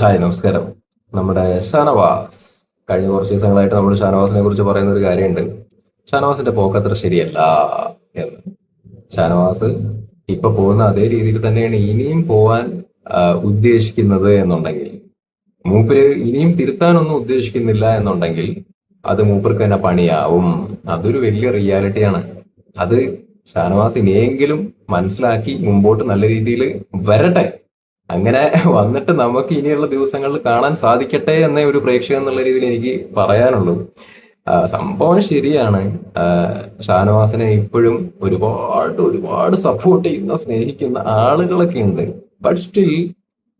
Hi നമസ്കാരം. നമ്മുടെ ഷാനവാസ്. കഴിഞ്ഞ കുറച്ച് ദിവസങ്ങളായിട്ട് നമ്മൾ ഷാനവാസിനെ കുറിച്ച് പറയുന്ന ഒരു കാര്യമുണ്ട്. ഷാനവാസിന്റെ പോക്ക് അത്ര ശരിയല്ല എന്ന്. ഷാനവാസ് ഇപ്പൊ പോകുന്ന അതേ രീതിയിൽ തന്നെയാണ് ഇനിയും പോവാൻ ഉദ്ദേശിക്കുന്നത് എന്നുണ്ടെങ്കിൽ. മൂപ്പര് ഇനിയും തിരുത്താനൊന്നും ഉദ്ദേശിക്കുന്നില്ല എന്നുണ്ടെങ്കിൽ അത് മൂപ്പർക്ക് തന്നെ പണിയാവും. അതൊരു വലിയ റിയാലിറ്റിയാണ്. അത് ഷാനവാസ് ഇനിയെങ്കിലും മനസ്സിലാക്കി മുമ്പോട്ട് നല്ല രീതിയിൽ വരട്ടെ. അങ്ങനെ വന്നിട്ട് നമുക്ക് ഇനിയുള്ള ദിവസങ്ങളിൽ കാണാൻ സാധിക്കട്ടെ എന്ന ഒരു പ്രേക്ഷകൻ എന്നുള്ള രീതിയിൽ എനിക്ക് പറയാനുള്ളൂ. സംഭവം ശരിയാണ്. ഷാനവാസിനെ ഇപ്പോഴും ഒരുപാട് ഒരുപാട് സപ്പോർട്ട് ചെയ്യുന്ന സ്നേഹിക്കുന്ന ആളുകളൊക്കെ ഉണ്ട്. ബട്ട് സ്റ്റിൽ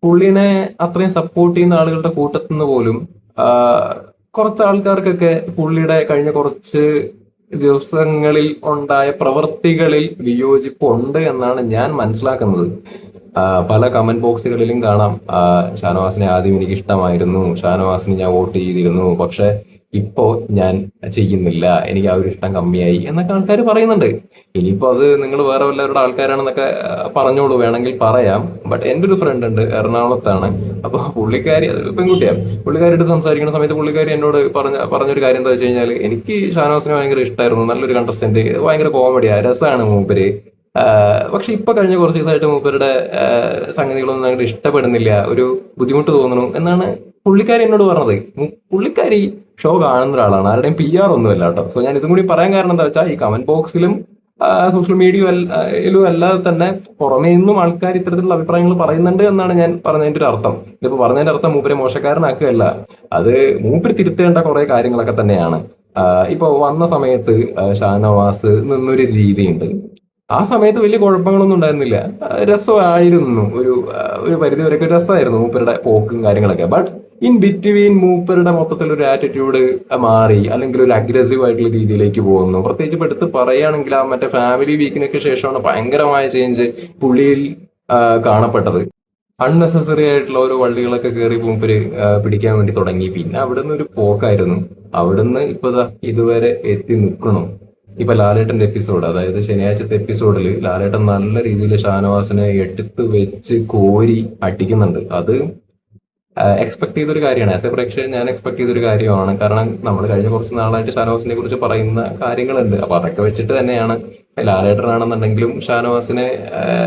പുള്ളിനെ അത്രയും സപ്പോർട്ട് ചെയ്യുന്ന ആളുകളുടെ കൂട്ടത്തിൽ നിന്ന് പോലും കുറച്ച് ആൾക്കാർക്കൊക്കെ പുള്ളിയുടെ കഴിഞ്ഞ കുറച്ച് ദിവസങ്ങളിൽ ഉണ്ടായ പ്രവൃത്തികളിൽ വിയോജിപ്പുണ്ട് എന്നാണ് ഞാൻ മനസ്സിലാക്കുന്നത്. പല കമന്റ് ബോക്സുകളിലും കാണാം. ഷാനവാസിനെ ആദ്യം എനിക്ക് ഇഷ്ടമായിരുന്നു ഷാനവാസിന് ഞാൻ വോട്ട് ചെയ്തിരുന്നു. പക്ഷെ ഇപ്പോ ഞാൻ ചെയ്യുന്നില്ല. എനിക്ക് ആ ഒരു ഇഷ്ടം കമ്മിയായി എന്നൊക്കെ ആൾക്കാർ പറയുന്നുണ്ട്. ഇനിയിപ്പോ അത് നിങ്ങൾ വേറെ വല്ലവരുടെ ആൾക്കാരാണെന്നൊക്കെ പറഞ്ഞോളൂ. വേണമെങ്കിൽ പറയാം. ബട്ട് എന്റെ ഒരു ഫ്രണ്ട് ഉണ്ട് എറണാകുളത്താണ്. അപ്പൊ പുള്ളിക്കാരി അത് പെൺകുട്ടിയാണ് പുള്ളിക്കാരിയുടെ സംസാരിക്കുന്ന സമയത്ത് പുള്ളിക്കാരി എന്നോട് പറഞ്ഞ പറഞ്ഞൊരു കാര്യം എന്താ വെച്ച് കഴിഞ്ഞാൽ എനിക്ക് ഷാനവാസിനെ ഭയങ്കര ഇഷ്ടമായിരുന്നു നല്ലൊരു കണ്ടസ്റ്റന്റ് ഭയങ്കര കോമഡിയാണ് രസമാണ് മൂപ്പര്. പക്ഷെ ഇപ്പൊ കഴിഞ്ഞ കുറച്ച് ദിവസമായിട്ട് മൂപ്പരുടെ സംഗതികളൊന്നും അങ്ങോട്ട് ഇഷ്ടപ്പെടുന്നില്ല. ഒരു ബുദ്ധിമുട്ട് തോന്നുന്നു എന്നാണ് പുള്ളിക്കാരി എന്നോട് പറഞ്ഞത്. പുള്ളിക്കാരി ഷോ കാണുന്ന ഒരാളാണ്. ആരുടെയും പി ആർ ഒന്നുമല്ല കേട്ടോ. സോ ഞാൻ ഇതും കൂടി പറയാൻ കാരണം എന്താ വെച്ചാൽ ഈ കമന്റ് ബോക്സിലും സോഷ്യൽ മീഡിയയിലും അല്ലാതെ തന്നെ പുറമേ നിന്നും ആൾക്കാർ ഇത്തരത്തിലുള്ള അഭിപ്രായങ്ങൾ പറയുന്നുണ്ട് എന്നാണ് ഞാൻ പറഞ്ഞതിന്റെ ഒരു അർത്ഥം. ഇതിപ്പോ പറഞ്ഞതിന്റെ അർത്ഥം മൂപ്പരെ മോശക്കാരനാക്കുകയല്ല. അത് മൂപ്പര് തിരുത്തേണ്ട കുറെ കാര്യങ്ങളൊക്കെ തന്നെയാണ്. ഇപ്പോൾ ഇപ്പൊ വന്ന സമയത്ത് ഷാനവാസ് നിന്നൊരു രീതിയുണ്ട്. ആ സമയത്ത് വലിയ കുഴപ്പങ്ങളൊന്നും ഉണ്ടായിരുന്നില്ല. രസമായിരുന്നു. ഒരു ഒരു പരിധി വരെയൊക്കെ രസമായിരുന്നു മൂപ്പരുടെ പോക്കും കാര്യങ്ങളൊക്കെ. ബട്ട് ഇൻ ബിറ്റ്വീൻ മൂപ്പരുടെ മൊത്തത്തിൽ ഒരു ആറ്റിറ്റ്യൂഡ് മാറി. അല്ലെങ്കിൽ ഒരു അഗ്രസീവ് ആയിട്ടുള്ള രീതിയിലേക്ക് പോകുന്നു. പ്രത്യേകിച്ച് എടുത്ത് പറയുകയാണെങ്കിൽ ആ മറ്റേ ഫാമിലി വീക്കിനൊക്കെ ശേഷമാണ് ഭയങ്കരമായ ചേഞ്ച് പുള്ളിയിൽ കാണപ്പെട്ടത്. അൺനെസസറി ആയിട്ടുള്ള ഓരോ വള്ളികളൊക്കെ കയറി മൂപ്പര് പിടിക്കാൻ വേണ്ടി തുടങ്ങി. പിന്നെ അവിടുന്ന് ഒരു പോക്കായിരുന്നു. അവിടുന്ന് ഇപ്പൊ ഇതുവരെ എത്തി നിൽക്കണം. ഇപ്പൊ ലാലേട്ടന്റെ എപ്പിസോഡ് അതായത് ശനിയാഴ്ചത്തെ എപ്പിസോഡിൽ ലാലേട്ടൻ നല്ല രീതിയിൽ ഷാനവാസിനെ എടുത്ത് വെച്ച് കോരി അടിക്കുന്നുണ്ട്. അത് എക്സ്പെക്ട് ചെയ്തൊരു കാര്യമാണ്. ആസ് എ പ്രേക്ഷകൻ ഞാൻ എക്സ്പെക്ട് ചെയ്തൊരു കാര്യമാണ്. കാരണം നമ്മൾ കഴിഞ്ഞ കുറച്ച് നാളായിട്ട് ഷാനവാസിനെ കുറിച്ച് പറയുന്ന കാര്യങ്ങളുണ്ട്. അപ്പൊ അതൊക്കെ വെച്ചിട്ട് തന്നെയാണ് ലാലേട്ടനാണെന്നുണ്ടെങ്കിലും ഷാനവാസിനെ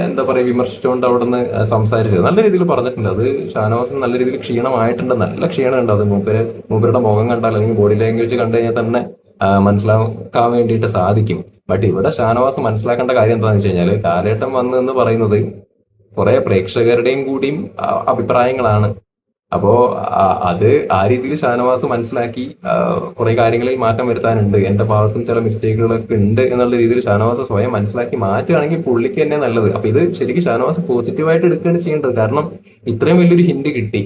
എന്താ പറയുക വിമർശിച്ചുകൊണ്ട് അവിടുന്ന് സംസാരിച്ചത്. നല്ല രീതിയിൽ പറഞ്ഞിട്ടുണ്ട്. അത് ഷാനവാസിന് നല്ല രീതിയിൽ ക്ഷീണമായിട്ടുണ്ട്. നല്ല ക്ഷീണമുണ്ട് അത് മൂപ്പര് മൂപ്പരുടെ മുഖം കണ്ടാൽ അല്ലെങ്കിൽ ബോഡി ലാംഗ്വേജ് കണ്ടു കഴിഞ്ഞാൽ തന്നെ മനസ്സിലാക്കാൻ വേണ്ടിയിട്ട് സാധിക്കും. ബട്ട് ഇവിടെ ഷാനവാസ് മനസ്സിലാക്കേണ്ട കാര്യം എന്താണെന്ന് വെച്ച് കഴിഞ്ഞാൽ കാലഘട്ടം വന്നു എന്ന് പറയുന്നത് കുറെ പ്രേക്ഷകരുടെയും കൂടിയും അഭിപ്രായങ്ങളാണ്. അപ്പോ അത് ആ രീതിയിൽ ഷാനവാസ് മനസ്സിലാക്കി കുറെ കാര്യങ്ങളിൽ മാറ്റം വരുത്താനുണ്ട്. എന്റെ ഭാഗത്തും ചില മിസ്റ്റേക്കുകളൊക്കെ ഉണ്ട് എന്നുള്ള രീതിയിൽ ഷാനവാസ് സ്വയം മനസ്സിലാക്കി മാറ്റുകയാണെങ്കിൽ പുള്ളിക്ക് തന്നെ നല്ലത്. അപ്പൊ ഇത് ശരിക്കും ഷാനവാസ് പോസിറ്റീവായിട്ട് എടുക്കുകയാണ് ചെയ്യേണ്ടത്. കാരണം ഇത്രയും വലിയൊരു ഹിന്റ് കിട്ടി.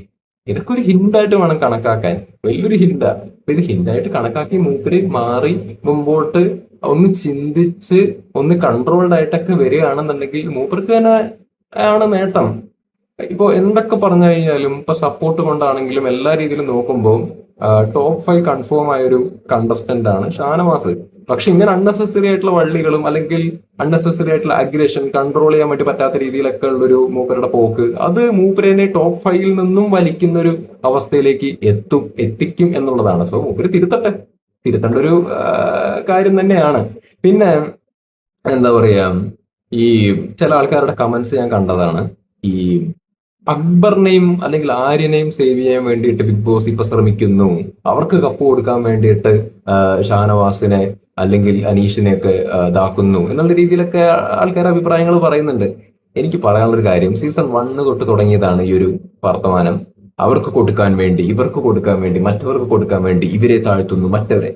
ഇതൊക്കെ ഒരു ഹിന്റായിട്ട് വേണം കണക്കാക്കാൻ. വലിയൊരു ഹിന്റാ അപ്പൊ ഇത് ഹിന്റായിട്ട് കണക്കാക്കി മൂപ്പര് മാറി മുമ്പോട്ട് ഒന്ന് ചിന്തിച്ച് ഒന്ന് കൺട്രോൾഡ് ആയിട്ടൊക്കെ വരികയാണെന്നുണ്ടെങ്കിൽ മൂപ്പർക്ക് തന്നെ ആണ് നേട്ടം. ഇപ്പൊ എന്തൊക്കെ പറഞ്ഞു കഴിഞ്ഞാലും ഇപ്പൊ സപ്പോർട്ട് കൊണ്ടാണെങ്കിലും എല്ലാ രീതിയിലും നോക്കുമ്പോൾ ടോപ്പ് ഫൈവ് കൺഫേം ആയ ഒരു കണ്ടസ്റ്റന്റ് ആണ് ഷാനവാസ്. പക്ഷെ ഇങ്ങനെ അൺനെസസറി ആയിട്ടുള്ള വള്ളികളും അല്ലെങ്കിൽ അൺനെസസറി ആയിട്ടുള്ള അഗ്രഷൻ കൺട്രോൾ ചെയ്യാൻ വേണ്ടി പറ്റാത്ത രീതിയിലൊക്കെ ഉള്ളൊരു മൂപ്പരുടെ പോക്ക് അത് മൂപ്പരനെ ടോപ്പ് ഫൈവിൽ നിന്നും വലിക്കുന്ന ഒരു അവസ്ഥയിലേക്ക് എത്തും എത്തിക്കും എന്നുള്ളതാണ്. സോ മൂപ്പര് തിരുത്തട്ടെ. തിരുത്തേണ്ട ഒരു കാര്യം തന്നെയാണ്. പിന്നെ എന്താ പറയാ ഈ ചില ആൾക്കാരുടെ കമന്റ്സ് ഞാൻ കണ്ടതാണ്. ഈ അക്ബറിനെയും അല്ലെങ്കിൽ ആര്യനെയും സേവ് ചെയ്യാൻ വേണ്ടിയിട്ട് ബിഗ് ബോസ് ഇപ്പൊ ശ്രമിക്കുന്നു. അവർക്ക് കപ്പ് കൊടുക്കാൻ വേണ്ടിയിട്ട് ഷാനവാസിനെ അല്ലെങ്കിൽ അനീഷിനെയൊക്കെ ഇതാക്കുന്നു എന്നുള്ള രീതിയിലൊക്കെ ആൾക്കാർ അഭിപ്രായങ്ങൾ പറയുന്നുണ്ട്. എനിക്ക് പറയാനുള്ളൊരു കാര്യം സീസൺ വണ്ണ് തൊട്ട് തുടങ്ങിയതാണ് ഈ ഒരു വർത്തമാനം. അവർക്ക് കൊടുക്കാൻ വേണ്ടി ഇവർക്ക് കൊടുക്കാൻ വേണ്ടി മറ്റവർക്ക് കൊടുക്കാൻ വേണ്ടി ഇവരെ താഴ്ത്തുന്നു മറ്റവരെ.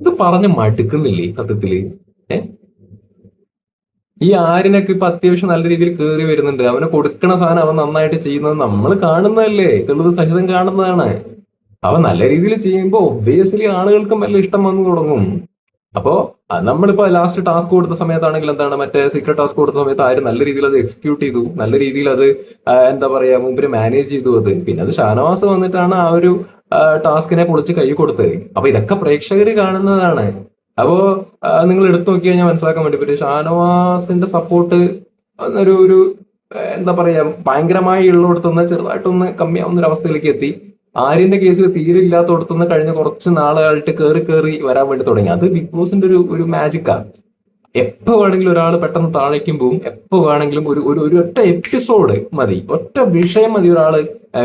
ഇത് പറഞ്ഞ് മടുക്കുന്നില്ലേ സത്യത്തിൽ? ഈ ആരിനൊക്കെ ഇപ്പൊ അത്യാവശ്യം നല്ല രീതിയിൽ കയറി വരുന്നുണ്ട്. അവന് കൊടുക്കണ സാധനം അവൻ നന്നായിട്ട് ചെയ്യുന്നത് നമ്മൾ കാണുന്നതല്ലേ. ഇതുള്ളത് സഹിതം കാണുന്നതാണ്. അവൻ നല്ല രീതിയിൽ ചെയ്യുമ്പോൾ ഒബ്വിയസ്ലി ആളുകൾക്കും വല്ല ഇഷ്ടം വന്നു തുടങ്ങും. അപ്പോ നമ്മളിപ്പോൾ നമ്മളിപ്പോ ലാസ്റ്റ് ടാസ്ക് കൊടുത്ത സമയത്താണെങ്കിൽ എന്താണ്? മറ്റേ സീക്രട്ട് ടാസ്ക് കൊടുത്ത സമയത്ത് ആര് നല്ല രീതിയിൽ അത് എക്സിക്യൂട്ട് ചെയ്തു? നല്ല രീതിയിൽ അത് എന്താ പറയാ മുമ്പിൽ മാനേജ് ചെയ്തു അത്. പിന്നെ അത് ഷാനവാസ് വന്നിട്ടാണ് ആ ഒരു ടാസ്കിനെ പൊളിച്ച് കൈ കൊടുത്തത്. അപ്പൊ ഇതൊക്കെ പ്രേക്ഷകർ കാണുന്നതാണ്. അപ്പോ നിങ്ങൾ എടുത്തു നോക്കി കഴിഞ്ഞാൽ മനസ്സിലാക്കാൻ വേണ്ടി പറ്റും. ഷാനവാസിന്റെ സപ്പോർട്ട് ഒരു ഒരു എന്താ പറയാ ഭയങ്കരമായി ഉള്ളിടത്തുനിന്ന് ചെറുതായിട്ടൊന്ന് കമ്മിയാവുന്ന ഒരു അവസ്ഥയിലേക്ക് എത്തി. ആര്യന്റെ കേസിൽ തീരെ ഇല്ലാത്തടത്തുനിന്ന് കഴിഞ്ഞ കുറച്ച് നാളുകളായിട്ട് കയറി കയറി വരാൻ വേണ്ടി തുടങ്ങി. അത് ബിഗ് ബോസിന്റെ ഒരു ഒരു മാജിക്കാണ് എപ്പോ വേണമെങ്കിലും ഒരാൾ പെട്ടെന്ന് താഴേക്കും പോവും. എപ്പോ വേണമെങ്കിലും ഒരു ഒരു ഒരു ഒറ്റ എപ്പിസോഡ് മതി. ഒറ്റ വിഷയം മതി ഒരാൾ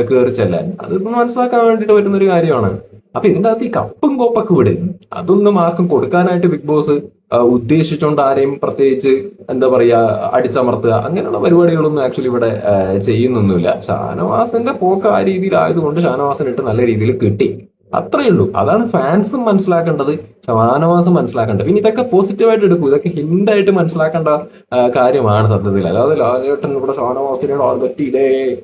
കയറി ചെല്ലാൻ. അതൊന്ന് മനസ്സിലാക്കാൻ വേണ്ടിയിട്ട് പറ്റുന്ന ഒരു കാര്യമാണ്. അപ്പൊ ഇതിന്റെ അകത്ത് ഈ കപ്പും കോപ്പൊക്കെ വിടും. അതൊന്നും ആർക്കും കൊടുക്കാനായിട്ട് ബിഗ് ബോസ് ഉദ്ദേശിച്ചുകൊണ്ട് ആരെയും പ്രത്യേകിച്ച് എന്താ പറയാ അടിച്ചമർത്തുക അങ്ങനെയുള്ള പരിപാടികളൊന്നും ആക്ച്വലി ഇവിടെ ചെയ്യുന്നൊന്നുമില്ല. ഷാനവാസിന്റെ പോക്ക് ആ രീതിയിലായതുകൊണ്ട് ഷാനവാസിന് ഇട്ട് നല്ല രീതിയിൽ കിട്ടി. അത്രേ ഉള്ളൂ. അതാണ് ഫാൻസും മനസ്സിലാക്കേണ്ടത് ഷാനവാസും മനസ്സിലാക്കേണ്ടത്. പിന്നെ ഇതൊക്കെ പോസിറ്റീവായിട്ട് എടുക്കും. ഇതൊക്കെ ഹിന്ദായിട്ട് മനസ്സിലാക്കേണ്ട കാര്യമാണ് സത്യത്തിൽ. അല്ലാതെ ലാലേട്ടൻ ഇവിടെ ഷാനവാസിനെ ടാർഗറ്റ്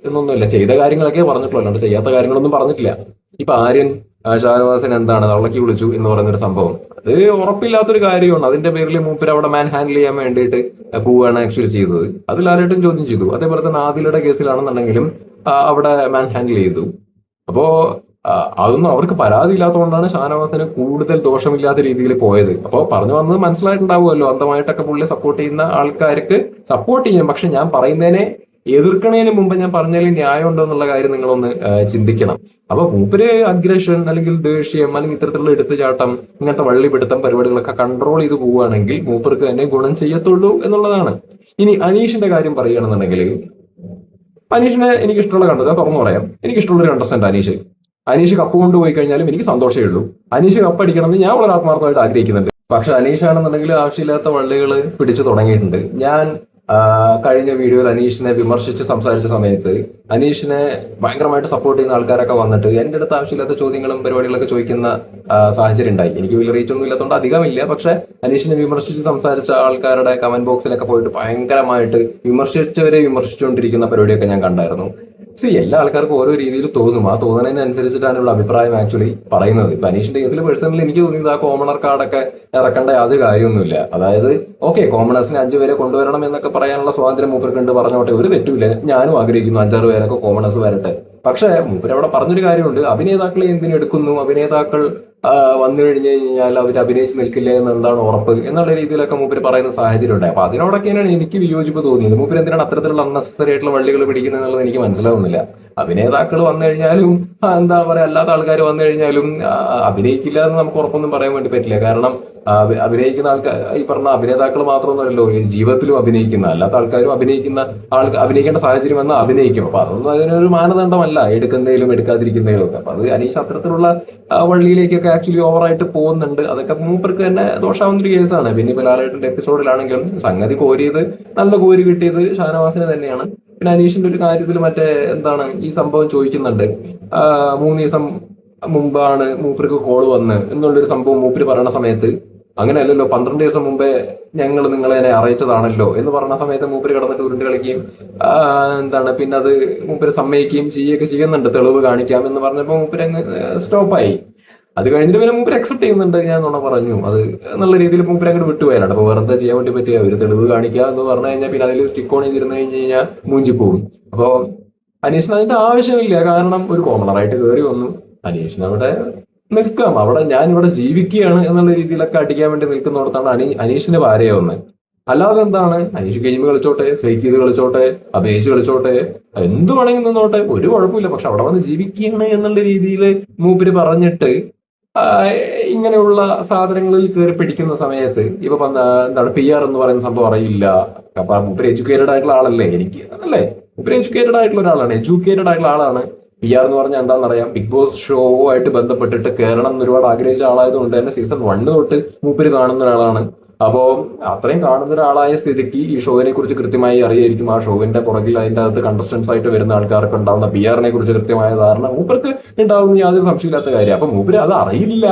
എന്നൊന്നുമില്ല. ചെയ്ത കാര്യങ്ങളൊക്കെ പറഞ്ഞിട്ടുള്ളൂ. അല്ലാണ്ട് ചെയ്യാത്ത കാര്യങ്ങളൊന്നും പറഞ്ഞിട്ടില്ല. ഇപ്പൊ ആര്യൻ ഷാനവാസിന് എന്താണ് തള്ളക്കി വിളിച്ചു എന്ന് പറയുന്നൊരു സംഭവം. അത് ഉറപ്പില്ലാത്തൊരു കാര്യമാണ്. അതിന്റെ പേരിൽ മൂപ്പര് അവിടെ മാൻ ഹാൻഡിൽ ചെയ്യാൻ വേണ്ടിയിട്ട് പോവുകയാണ് ആക്ച്വലി ചെയ്തത്. അത് ആരായിട്ടും ചോദ്യം ചെയ്തു. അതേപോലെ തന്നെ ആദിലയുടെ കേസിലാണെന്നുണ്ടെങ്കിലും അവിടെ മാൻ ഹാൻഡിൽ ചെയ്തു. അപ്പോ അതൊന്നും അവർക്ക് പരാതി ഇല്ലാത്തതുകൊണ്ടാണ് ഷാനവാസിന് കൂടുതൽ ദോഷമില്ലാത്ത രീതിയിൽ പോയത്. അപ്പോൾ പറഞ്ഞു വന്നത് മനസ്സിലായിട്ടുണ്ടാവുമല്ലോ. അന്തമായിട്ടൊക്കെ പുള്ളി സപ്പോർട്ട് ചെയ്യുന്ന ആൾക്കാർക്ക് സപ്പോർട്ട് ചെയ്യാം. പക്ഷെ ഞാൻ പറയുന്നതിനെ എതിർക്കണതിന് മുമ്പ് ഞാൻ പറഞ്ഞതിൽ ന്യായമുണ്ടോ എന്നുള്ള കാര്യം നിങ്ങളൊന്ന് ചിന്തിക്കണം. അപ്പൊ മൂപ്പര് അഗ്രഷൻ അല്ലെങ്കിൽ ദേഷ്യം അല്ലെങ്കിൽ ഇത്തരത്തിലുള്ള എടുത്തുചാട്ടം ഇങ്ങനത്തെ വള്ളിപിടുത്തം പരിപാടികളൊക്കെ കൺട്രോൾ ചെയ്ത് പോവുകയാണെങ്കിൽ മൂപ്പർക്ക് തന്നെ ഗുണം ചെയ്യത്തുള്ളൂ എന്നുള്ളതാണ്. ഇനി അനീഷിന്റെ കാര്യം പറയുകയാണെന്നുണ്ടെങ്കിൽ അനീഷിനെ എനിക്ക് ഇഷ്ടമുള്ള കണ്ടത് തുറന്നു പറയാം. എനിക്ക് ഇഷ്ടമുള്ള ഒരു കണ്ടസ്റ്റന്റ് അനീഷ്. അനീഷ് കപ്പ് കൊണ്ടുപോയി കഴിഞ്ഞാലും എനിക്ക് സന്തോഷമേ ഉള്ളൂ അനീഷ് കപ്പ് അടിക്കണമെന്ന് ഞാൻ വളരെ ആത്മാർത്ഥമായിട്ട് ആഗ്രഹിക്കുന്നുണ്ട്. പക്ഷെ അനീഷ് ആണെന്നുണ്ടെങ്കിൽ ആവശ്യമില്ലാത്ത വള്ളികൾ പിടിച്ചു തുടങ്ങിയിട്ടുണ്ട്. ഞാൻ കഴിഞ്ഞ വീഡിയോയിൽ അനീഷിനെ വിമർശിച്ച് സംസാരിച്ച സമയത്ത് അനീഷിനെ ഭയങ്കരമായിട്ട് സപ്പോർട്ട് ചെയ്യുന്ന ആൾക്കാരൊക്കെ വന്നിട്ട് എന്റെ അടുത്ത് ആവശ്യമില്ലാത്ത ചോദ്യങ്ങളും പരിപാടികളൊക്കെ ചോദിക്കുന്ന സാഹചര്യം ഉണ്ടായി. എനിക്ക് വലിയ റീച്ച് ഒന്നും ഇല്ലാത്തതുകൊണ്ട് അധികമില്ല. പക്ഷെ അനീഷിനെ വിമർശിച്ച് സംസാരിച്ച ആൾക്കാരുടെ കമന്റ് ബോക്സിലൊക്കെ പോയിട്ട് ഭയങ്കരമായിട്ട് വിമർശിച്ചവരെ വിമർശിച്ചുകൊണ്ടിരിക്കുന്ന പരിപാടിയൊക്കെ ഞാൻ കണ്ടായിരുന്നു. സി എല്ലാ ആൾക്കാർക്കും ഓരോ രീതിയിൽ തോന്നും. ആ തോന്നുന്നതിനനുസരിച്ചിട്ടാണ് അഭിപ്രായം ആക്ച്വലി പറയുന്നത്. ഇപ്പൊ അനീഷിന്റെ കേസിൽ പേഴ്സണലി എനിക്ക് തോന്നിയത് ആ കോമണർ കാർഡൊക്കെ ഇറക്കേണ്ട യാതൊരു കാര്യമൊന്നുമില്ല. അതായത് ഓക്കെ കോമണേഴ്സിനെ അഞ്ചു പേരെ കൊണ്ടുവരണം എന്നൊക്കെ പറയാനുള്ള സ്വാതന്ത്ര്യം മൂപ്പർക്കുണ്ട് പറഞ്ഞോട്ടെ. ഒരു തെറ്റുമില്ല ഞാനും ആഗ്രഹിക്കുന്നു അഞ്ചാറ് പേരൊക്കെ കോമണേഴ്സ് വരട്ടെ. പക്ഷേ മൂപ്പര് അവിടെ പറഞ്ഞൊരു കാര്യമുണ്ട്. അഭിനേതാക്കളെ എന്തിനെടുക്കുന്നു? അഭിനേതാക്കൾ വന്നു കഴിഞ്ഞു കഴിഞ്ഞാൽ അവർ അഭിനയിച്ച് നിൽക്കില്ല എന്ന് എന്താണ് ഉറപ്പ് എന്നുള്ള രീതിയിലൊക്കെ മൂപ്പര് പറയുന്ന സാഹചര്യം ഉണ്ടായി അപ്പൊ അതിനോടൊക്കെയാണ് എനിക്ക് വിയോജിപ്പ് തോന്നിയത്. മൂപ്പര് എന്തിനാണ് അത്തരത്തിലുള്ള അൺനെസറി ആയിട്ടുള്ള വള്ളികൾ പിടിക്കുന്നത് എന്നുള്ളത് എനിക്ക് മനസ്സിലാവുന്നില്ല. അഭിനേതാക്കൾ വന്നു കഴിഞ്ഞാലും എന്താ പറയാ അല്ലാത്ത ആൾക്കാർ വന്നു കഴിഞ്ഞാലും അഭിനയിക്കില്ല എന്ന് നമുക്ക് ഉറപ്പൊന്നും പറയാൻ വേണ്ടി പറ്റില്ല. കാരണം അഭിനയിക്കുന്ന ആൾക്കാർ ഈ പറഞ്ഞ അഭിനേതാക്കൾ മാത്രമൊന്നുമല്ലല്ലോ ജീവിതത്തിലും അഭിനയിക്കുന്ന അല്ലാത്ത ആൾക്കാരും അഭിനയിക്കുന്ന ആൾ അഭിനയിക്കേണ്ട സാഹചര്യം വന്നാൽ അഭിനയിക്കും. അപ്പൊ അതൊന്നും അതിനൊരു മാനദണ്ഡമല്ല എടുക്കുന്നതിലും എടുക്കാതിരിക്കുന്നതിലും ഒക്കെ. അപ്പൊ അത് അനീഷ് അത്തരത്തിലുള്ള വള്ളിയിലേക്കൊക്കെ ആക്ച്വലി ഓവറായിട്ട് പോകുന്നുണ്ട്. അതൊക്കെ മൂപ്പർക്ക് തന്നെ ദോഷാവുന്ന ഒരു കേസാണ്. പിന്നെ ലാലേട്ടന്റെ എപ്പിസോഡിലാണെങ്കിലും സംഗതി കോരിയത് നല്ല കോരി കിട്ടിയത് ഷാനവാസിന് തന്നെയാണ്. അനീഷിന്റെ ഒരു കാര്യത്തിൽ മറ്റേ എന്താണ് ഈ സംഭവം ചോദിക്കുന്നുണ്ട്. മൂന്ന് ദിവസം മുമ്പാണ് മൂപ്പർക്ക് കോൾ വന്ന് എന്നുള്ളൊരു സംഭവം മൂപ്പര് പറയുന്ന സമയത്ത് അങ്ങനെയല്ലല്ലോ പന്ത്രണ്ട് ദിവസം മുമ്പേ ഞങ്ങൾ നിങ്ങളെ അറിയിച്ചതാണല്ലോ എന്ന് പറഞ്ഞ സമയത്ത് മൂപ്പര് കിടന്നിട്ട് ഉരുണ്ട് കളിക്കുകയും എന്താണ് പിന്നെ അത് മൂപ്പര് സമ്മതിക്കുകയും ചെയ്യുകയൊക്കെ ചെയ്യുന്നുണ്ട് തെളിവ് കാണിക്കാം എന്ന് പറഞ്ഞപ്പോൾ മൂപ്പര് അങ്ങ് സ്റ്റോപ്പായി. അത് കഴിഞ്ഞിട്ട് പിന്നെ മൂപ്പര് അക്സെപ്റ്റ് ചെയ്യുന്നുണ്ട്. ഞാൻ നുണ പറഞ്ഞു. അത് നല്ല രീതിയിൽ മൂപ്പര് അങ്ങോട്ട് വിട്ടുപോയാലാണ് അപ്പൊ വേറെ ചെയ്യാൻ വേണ്ടി പറ്റിയ? ഒരു തെളിവ് കാണിക്കുക എന്ന് പറഞ്ഞു കഴിഞ്ഞാൽ പിന്നെ അതിൽ സ്റ്റിക്ക് ഓൺ ചെയ്തിരുന്നു കഴിഞ്ഞ് കഴിഞ്ഞാൽ മൂഞ്ചി പോകും അപ്പോ അനീഷിന് അതിന്റെ ആവശ്യമില്ല. കാരണം ഒരു കോമണറായിട്ട് കയറി വന്നു. അനീഷിന് അവിടെ നിൽക്കാം. അവിടെ ഞാൻ ഇവിടെ ജീവിക്കുകയാണ് എന്നുള്ള രീതിയിലൊക്കെ അടിക്കാൻ വേണ്ടി നിൽക്കുന്നിടത്താണ് അനീ അനീഷിന്റെ ഭാര്യയാവുന്നത് അല്ലാതെ എന്താണ്? അനീഷ് ഗെയിം കളിച്ചോട്ടെ ഫേക്ക് ചെയ്ത് കളിച്ചോട്ടെ അപേക്ഷിച്ച് കളിച്ചോട്ടെ എന്ത് വേണമെങ്കിൽ നിന്നോട്ടെ. ഒരു കുഴപ്പമില്ല. പക്ഷെ അവിടെ വന്ന് ജീവിക്കുകയാണ് എന്നുള്ള രീതിയിൽ മൂപ്പര് പറഞ്ഞിട്ട് ഇങ്ങനെയുള്ള സാധനങ്ങളിൽ കയറി പിടിക്കുന്ന സമയത്ത് ഇപ്പൊ എന്താണ് പി ആർ എന്ന് പറയുന്ന സംഭവം അറിയില്ല. അപ്പൊ മൂപ്പര് എഡ്യൂക്കേറ്റഡ് ആയിട്ടുള്ള ആളല്ലേ? എനിക്ക് അല്ലേ? മൂപ്പര് എഡ്യൂക്കേറ്റഡ് ആയിട്ടുള്ള ഒരാളാണ്. എഡ്യൂക്കേറ്റഡ് ആയിട്ടുള്ള ആളാണ്. പി ആർ എന്ന് പറഞ്ഞാൽ എന്താണെന്നറിയാം ബിഗ് ബോസ് ഷോ ആയിട്ട് ബന്ധപ്പെട്ടിട്ട് കയറണം എന്ന് ഒരുപാട് ആഗ്രഹിച്ച ആളായതുകൊണ്ട് തന്നെ സീസൺ വണ്ണ് തൊട്ട് മൂപ്പര് കാണുന്ന ഒരാളാണ്. അപ്പോ അത്രയും കാണുന്ന ഒരാളായ സ്ഥിതിക്ക് ഈ ഷോവിനെ കുറിച്ച് കൃത്യമായി അറിയായിരിക്കും. ആ ഷോവിന്റെ പുറകിൽ അതിന്റെ അകത്ത് കണ്ടസ്റ്റൻസ് ആയിട്ട് വരുന്ന ആൾക്കാർക്ക് ഉണ്ടാവുന്ന പി ആറിനെ കുറിച്ച് കൃത്യമായ ധാരണ മൂപ്പർക്ക് ഉണ്ടാവുന്ന യാതൊരു സംശയമില്ലാത്ത കാര്യം. അപ്പൊ മൂപ്പര് അത് അറിയില്ല.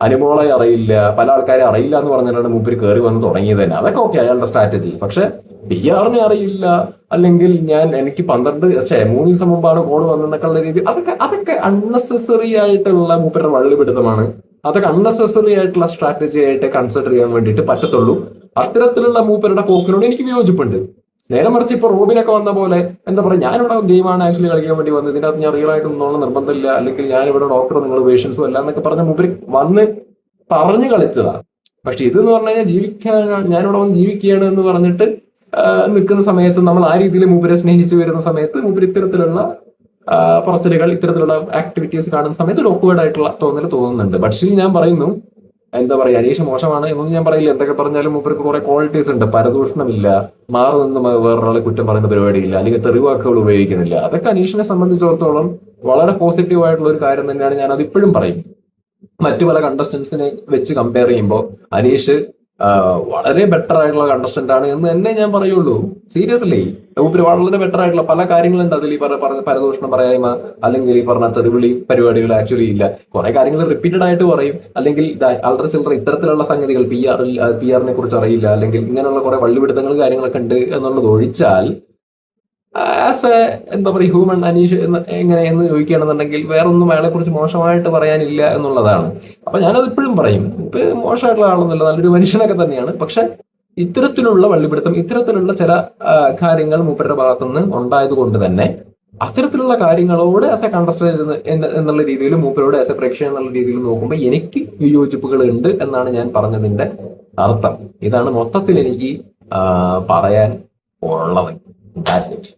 അനുമോളെ അറിയില്ല. പല ആൾക്കാരെ അറിയില്ല എന്ന് പറഞ്ഞിട്ടാണ് മൂപ്പര് കയറി വന്ന് തുടങ്ങിയത് തന്നെ. അതൊക്കെ ഓക്കെ അയാളുടെ സ്ട്രാറ്റജി പക്ഷെ പി ആറിനെ അറിയില്ല. അല്ലെങ്കിൽ ഞാൻ എനിക്ക് പന്ത്രണ്ട് ഛേ മൂന്ന് ദിവസം മുമ്പാണ് കോൾ വന്നെന്നൊക്കെ ഉള്ള രീതി. അതൊക്കെ അതൊക്കെ അൺനെസസറി ആയിട്ടുള്ള മൂപ്പരുടെ വള്ളിപിടുത്തമാണ് അതൊക്കെ അൺനെസസറി ആയിട്ടുള്ള സ്ട്രാറ്റജി ആയിട്ട് കൺസിഡർ ചെയ്യാൻ വേണ്ടിയിട്ട് പറ്റത്തുള്ളൂ. അത്തരത്തിലുള്ള മൂപ്പരുടെ പോക്കിനോട് എനിക്ക് വിയോജിപ്പുണ്ട്. നേരെ മറിച്ച് ഇപ്പൊ റോബിനൊക്കെ വന്ന പോലെ എന്താ പറയാ ഞാനിവിടെ ഗെയിമാണ് ആക്ച്വലി കളിക്കാൻ വേണ്ടി വന്നത്. ഇതിനകത്ത് ഞാൻ റിയൽ ആയിട്ട് ഒന്നും നിർബന്ധമില്ല. അല്ലെങ്കിൽ ഞാനിവിടെ ഡോക്ടർ നിങ്ങൾ പേഷ്യൻസും അല്ല എന്നൊക്കെ പറഞ്ഞ മൂപ്പര് വന്ന് പറഞ്ഞു കളിച്ചതാ. പക്ഷെ ഇതെന്ന് പറഞ്ഞു കഴിഞ്ഞാൽ ജീവിക്കാനാണ് ഞാനിവിടെ വന്ന് ജീവിക്കുകയാണ് എന്ന് പറഞ്ഞിട്ട് നിൽക്കുന്ന സമയത്ത് നമ്മൾ ആ രീതിയിൽ മൂപ്പരെ സ്നേഹിച്ച് വരുന്ന സമയത്ത് മൂപ്പര് ഇത്തരത്തിലുള്ള പറച്ചിലുകൾ ഇത്തരത്തിലുള്ള ആക്ടിവിറ്റീസ് കാണുന്ന സമയത്ത് ഒരു awkward ആയിട്ടുള്ള തോന്നൽ തോന്നുന്നുണ്ട്. പക്ഷേ ഞാൻ പറയുന്നു എന്താ പറയാ അനീഷ് മോശമാണ് എന്നൊന്നും ഞാൻ പറയില്ല. എന്തൊക്കെ പറഞ്ഞാലും മൂപ്പർക്ക് കുറെ ക്വാളിറ്റീസ് ഉണ്ട്. പരദൂഷണമില്ല. മാറി നിന്ന് വേറൊരാളെ കുറ്റം പറയുന്ന പരിപാടിയില്ല. അല്ലെങ്കിൽ തെറിവാക്കുകൾ ഉപയോഗിക്കുന്നില്ല. അതൊക്കെ അനീഷിനെ സംബന്ധിച്ചിടത്തോളം വളരെ പോസിറ്റീവ് ആയിട്ടുള്ള ഒരു കാര്യം തന്നെയാണ് ഞാൻ അത് ഇപ്പോഴും പറയും. മറ്റു പല കണ്ടസ്റ്റൻസിനെ വെച്ച് കമ്പയർ ചെയ്യുമ്പോൾ അനീഷ് വളരെ ബെറ്റർ ആയിട്ടുള്ള കണ്ടസ്റ്റന്റ് ആണ് എന്ന് തന്നെ ഞാൻ പറയുള്ളൂ. സീരിയസ്ലി ഊപ്പര് വളരെ ബെറ്റർ ആയിട്ടുള്ള പല കാര്യങ്ങളുണ്ട് അതിൽ ഈ പറഞ്ഞ പരദൂഷണം പറയായ്മ അല്ലെങ്കിൽ ഈ പറഞ്ഞ തെറിവിളി പരിപാടികൾ ആക്ച്വലി ഇല്ല. കുറെ കാര്യങ്ങൾ റിപ്പീറ്റഡ് ആയിട്ട് പറയും. അല്ലെങ്കിൽ അൾട്ര ചിൽഡ്രൻ ഇത്തരത്തിലുള്ള സംഗതികൾ പി ആറിൽ പി ആറിനെ കുറിച്ച് അറിയില്ല. അല്ലെങ്കിൽ ഇങ്ങനെയുള്ള കുറെ വള്ളിപിടുത്തങ്ങൾ കാര്യങ്ങളൊക്കെ ഉണ്ട് എന്നുള്ളത് ഒഴിച്ചാൽ ആസ് എ എന്താ പറയുക ഹ്യൂമൻ അനീഷ് എന്ന് എങ്ങനെ എന്ന് ചോദിക്കുകയാണെന്നുണ്ടെങ്കിൽ വേറൊന്നും അയാളെ കുറിച്ച് മോശമായിട്ട് പറയാനില്ല എന്നുള്ളതാണ്. അപ്പൊ ഞാനത് ഇപ്പോഴും പറയും. ഇപ്പൊ മോശമായിട്ടുള്ള ആളൊന്നുമില്ല നല്ലൊരു മനുഷ്യനൊക്കെ തന്നെയാണ്. പക്ഷെ ഇത്തരത്തിലുള്ള വള്ളിപിടുത്തം ഇത്തരത്തിലുള്ള ചില കാര്യങ്ങൾ മൂപ്പരുടെ ഭാഗത്തുനിന്ന് ഉണ്ടായത് കൊണ്ട് തന്നെ അത്തരത്തിലുള്ള കാര്യങ്ങളോട് ആസ് എ കണ്ടസ്റ്റന്റ് എന്നുള്ള രീതിയിൽ മൂപ്പരോട് ആസ് എ പ്രേക്ഷകൻ എന്നുള്ള രീതിയിൽ നോക്കുമ്പോൾ എനിക്ക് വിയോജിപ്പുകൾ ഉണ്ട് എന്നാണ് ഞാൻ പറഞ്ഞതിന്റെ അർത്ഥം. ഇതാണ് മൊത്തത്തിൽ എനിക്ക് പറയാൻ ഉള്ളത്. That's it